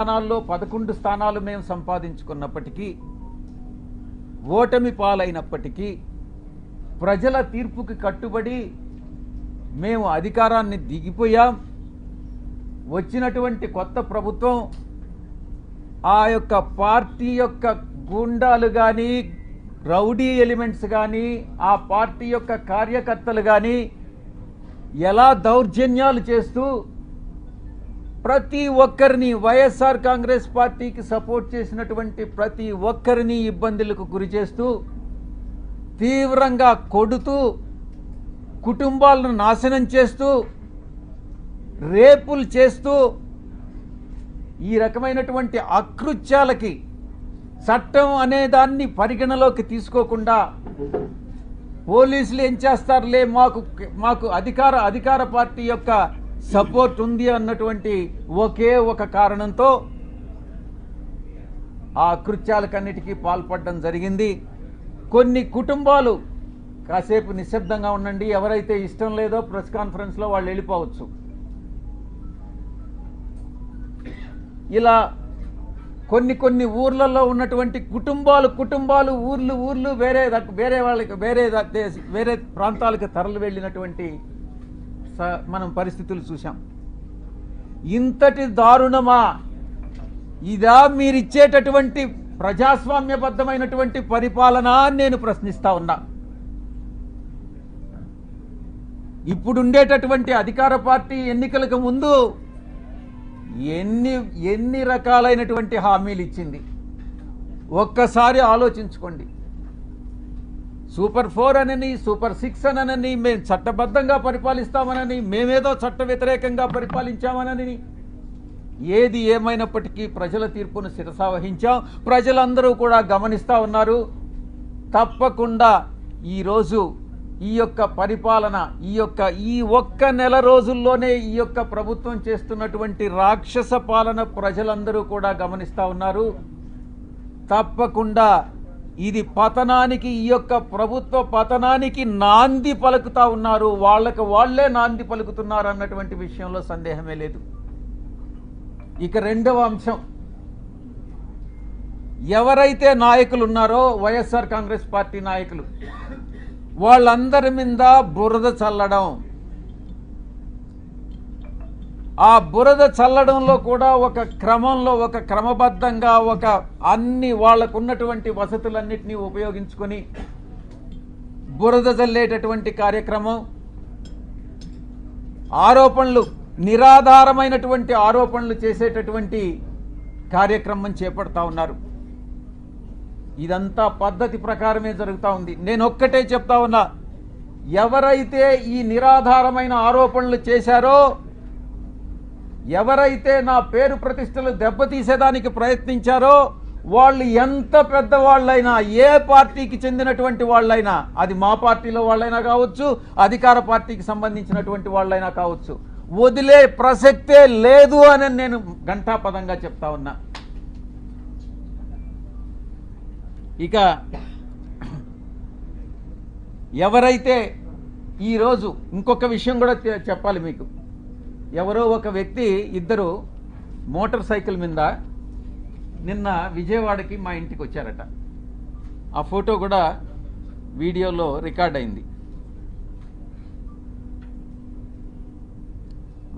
స్థానాల్లో పదకొండు స్థానాలు మేము సంపాదించుకున్నప్పటికీ ఓటమి పాలైనప్పటికీ ప్రజల తీర్పుకి కట్టుబడి మేము అధికారాన్ని దిగిపోయాం. వచ్చినటువంటి కొత్త ప్రభుత్వం ఆ యొక్క పార్టీ యొక్క గూండాలు కానీ రౌడీ ఎలిమెంట్స్ కానీ ఆ పార్టీ యొక్క కార్యకర్తలు కానీ ఎలా దౌర్జన్యాలు చేస్తూ ప్రతి ఒక్కరిని వైఎస్ఆర్ కాంగ్రెస్ పార్టీకి సపోర్ట్ చేసినటువంటి ప్రతి ఒక్కరిని ఇబ్బందులకు గురి చేస్తూ తీవ్రంగా కొడుతూ కుటుంబాలను నాశనం చేస్తూ రేపులు చేస్తూ ఈ రకమైనటువంటి అకృత్యాలకి చట్టం అనే దాన్ని పరిగణలోకి తీసుకోకుండా పోలీసులు ఏం చేస్తారులే మాకు మాకు అధికార అధికార పార్టీ యొక్క సపోర్ట్ ఉంది అన్నటువంటి ఒకే ఒక కారణంతో ఆ కృత్యాలకన్నిటికీ పాల్పడడం జరిగింది. కొన్ని కుటుంబాలు కాసేపు నిశ్శబ్దంగా ఉండండి ఎవరైతే ఇష్టం లేదో ప్రెస్ కాన్ఫరెన్స్లో వాళ్ళు వెళ్ళిపోవచ్చు. ఇలా కొన్ని కొన్ని ఊర్లలో ఉన్నటువంటి కుటుంబాలు కుటుంబాలు ఊర్లు ఊర్లు వేరే వేరే వాళ్ళకి వేరే దేశ- వేరే ప్రాంతాలకు తరలి వెళ్ళినటువంటి మనం పరిస్థితులు చూసాం ఇంతటి దారుణమా? ఇదా మీరిచ్చేటటువంటి ప్రజాస్వామ్యబద్ధమైనటువంటి పరిపాలన నేను ప్రశ్నిస్తా ఉన్నా. ఇప్పుడుండేటటువంటి అధికార పార్టీ ఎన్నికలకు ముందు ఎన్ని ఎన్ని రకాలైనటువంటి హామీలు ఇచ్చింది ఒక్కసారి ఆలోచించుకోండి. సూపర్ ఫోర్ అనని సూపర్ సిక్స్ అనని మేము చట్టబద్ధంగా పరిపాలిస్తామనని మేమేదో చట్ట వ్యతిరేకంగా పరిపాలించామనని. ఏది ఏమైనప్పటికీ ప్రజల తీర్పును శిరసావహించాం ప్రజలందరూ కూడా గమనిస్తూ ఉన్నారు. తప్పకుండా ఈరోజు ఈ యొక్క పరిపాలన ఈ యొక్క ఈ ఒక్క నెల రోజుల్లోనే ఈ యొక్క ప్రభుత్వం చేస్తున్నటువంటి రాక్షస పాలన ప్రజలందరూ కూడా గమనిస్తూ ఉన్నారు. తప్పకుండా ఇది పతనానికి ఈ యొక్క ప్రభుత్వ పతనానికి నాంది పలుకుతా ఉన్నారు. వాళ్ళకి వాళ్ళే నాంది పలుకుతున్నారు అన్నటువంటి విషయంలో సందేహమే లేదు. ఇక రెండవ అంశం. ఎవరైతే నాయకులు ఉన్నారో వైఎస్ఆర్ కాంగ్రెస్ పార్టీ నాయకులు వాళ్ళందరి మీద బురద చల్లడం. ఆ బురద చల్లడంలో కూడా ఒక క్రమంలో ఒక క్రమబద్ధంగా ఒక అన్ని వాళ్ళకు ఉన్నటువంటి వసతులన్నిటినీ ఉపయోగించుకొని బురద చల్లేటటువంటి కార్యక్రమం ఆరోపణలు నిరాధారమైనటువంటి ఆరోపణలు చేసేటటువంటి కార్యక్రమం చేపడతా ఉన్నారు. ఇదంతా పద్ధతి ప్రకారమే జరుగుతూ ఉంది. నేను ఒక్కటే చెప్తా ఉన్నా ఎవరైతే ఈ నిరాధారమైన ఆరోపణలు చేశారో ఎవరైతే నా పేరు ప్రతిష్టలు దెబ్బతీసేదానికి ప్రయత్నించారో వాళ్ళు ఎంత పెద్దవాళ్ళైనా ఏ పార్టీకి చెందినటువంటి వాళ్ళైనా అది మా పార్టీలో వాళ్ళైనా కావచ్చు అధికార పార్టీకి సంబంధించినటువంటి వాళ్ళైనా కావచ్చు వదిలే ప్రసక్తే లేదు అని నేను ఘంటాపదంగా చెప్తా ఉన్నా. ఇక ఎవరైతే ఈరోజు ఇంకొక విషయం కూడా చెప్పాలి మీకు. ఎవరో ఒక వ్యక్తి ఇద్దరు మోటార్ సైకిల్ మీద నిన్న విజయవాడకి మా ఇంటికి వచ్చారట. ఆ ఫోటో కూడా వీడియోలో రికార్డ్ అయింది.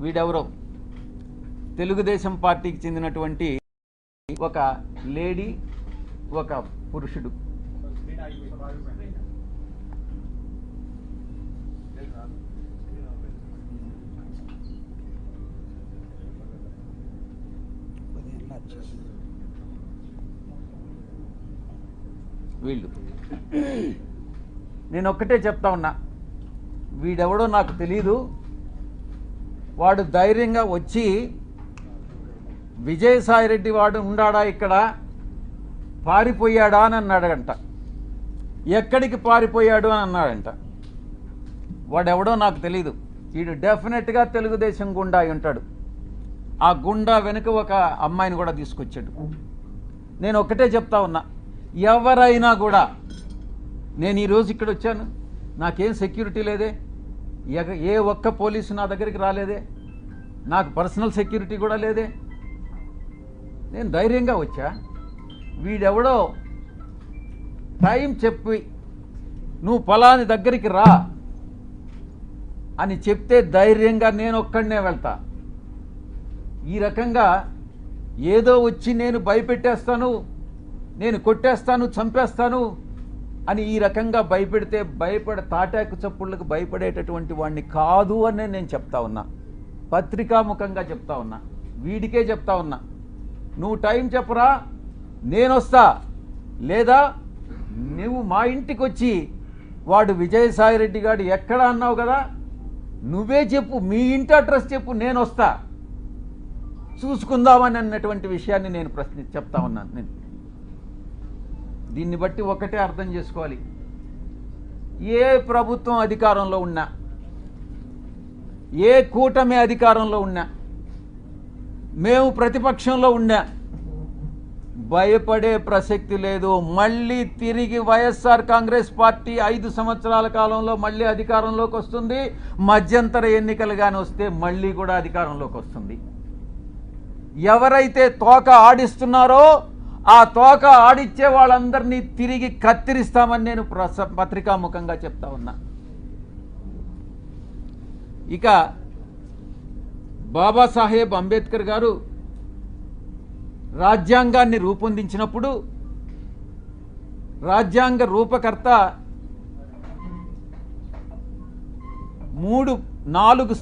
వీడెవరో? తెలుగుదేశం పార్టీకి చెందినటువంటి ఒక లేడీ ఒక పురుషుడు. వీళ్ళు. నేను ఒక్కటే చెప్తా ఉన్నా. వీడెవడో నాకు తెలీదు. వాడు ధైర్యంగా వచ్చి విజయసాయిరెడ్డి వాడు ఉండాడా ఇక్కడ? పారిపోయాడా అని అన్నాడంట. ఎక్కడికి పారిపోయాడు అని అన్నాడంట. వాడెవడో నాకు తెలీదు. వీడు డెఫినెట్గా తెలుగుదేశం గుండా అయి ఉంటాడు. ఆ గుండా వెనుక ఒక అమ్మాయిని కూడా తీసుకొచ్చాడు. నేను ఒకటే చెప్తా ఉన్నా ఎవరైనా కూడా నేను ఈరోజు ఇక్కడ వచ్చాను నాకేం సెక్యూరిటీ లేదే ఎగ- ఏ ఒక్క పోలీసు నా దగ్గరికి రాలేదే నాకు పర్సనల్ సెక్యూరిటీ కూడా లేదే. నేను ధైర్యంగా వచ్చా. వీడెవడో టైం చెప్పి నువ్వు పొలాని దగ్గరికి రా అని చెప్తే ధైర్యంగా నేను ఒక్కడనే వెళ్తా. ఈ రకంగా ఏదో వచ్చి నేను భయపెట్టేస్తాను నేను కొట్టేస్తాను చంపేస్తాను అని ఈ రకంగా భయపెడితే భయపడ తాటాకు చప్పుళ్ళకు భయపడేటటువంటి వాడిని కాదు అని నేను చెప్తా ఉన్నా. పత్రికాముఖంగా చెప్తా ఉన్నా. వీడికే చెప్తా ఉన్నా. నువ్వు టైం చెప్పరా నేను వస్తా లేదా నువ్వు మా ఇంటికి వచ్చి వాడు విజయసాయిరెడ్డి గారు ఎక్కడ అన్నావు కదా నువ్వే చెప్పు మీ ఇంటి అడ్రస్ చెప్పు నేను వస్తా చూసుకుందామని అన్నటువంటి విషయాన్ని నేను ప్రశ్న చెప్తా ఉన్నాను నేను. దీన్ని బట్టి ఒకటే అర్థం చేసుకోవాలి. ఏ ప్రభుత్వం అధికారంలో ఉన్నా ఏ కూటమి అధికారంలో ఉన్నా మేము ప్రతిపక్షంలో ఉన్నా భయపడే ప్రసక్తి లేదు. మళ్ళీ తిరిగి వైఎస్ఆర్ కాంగ్రెస్ పార్టీ ఐదు సంవత్సరాల కాలంలో మళ్ళీ అధికారంలోకి వస్తుంది. మధ్యంతర ఎన్నికలు కానీ వస్తే మళ్ళీ కూడా అధికారంలోకి వస్తుంది. ఎవరైతే తోక ఆడిస్తున్నారో ఆ తోక ఆడిచ్చే వాళ్ళందరినీ తిరిగి కత్తిరిస్తామని నేను పత్రికాముఖంగా చెప్తా ఉన్నా. ఇక బాబాసాహెబ్ అంబేద్కర్ గారు రాజ్యాంగాన్ని రూపొందించినప్పుడు రాజ్యాంగ రూపకర్త మూడు నాలుగు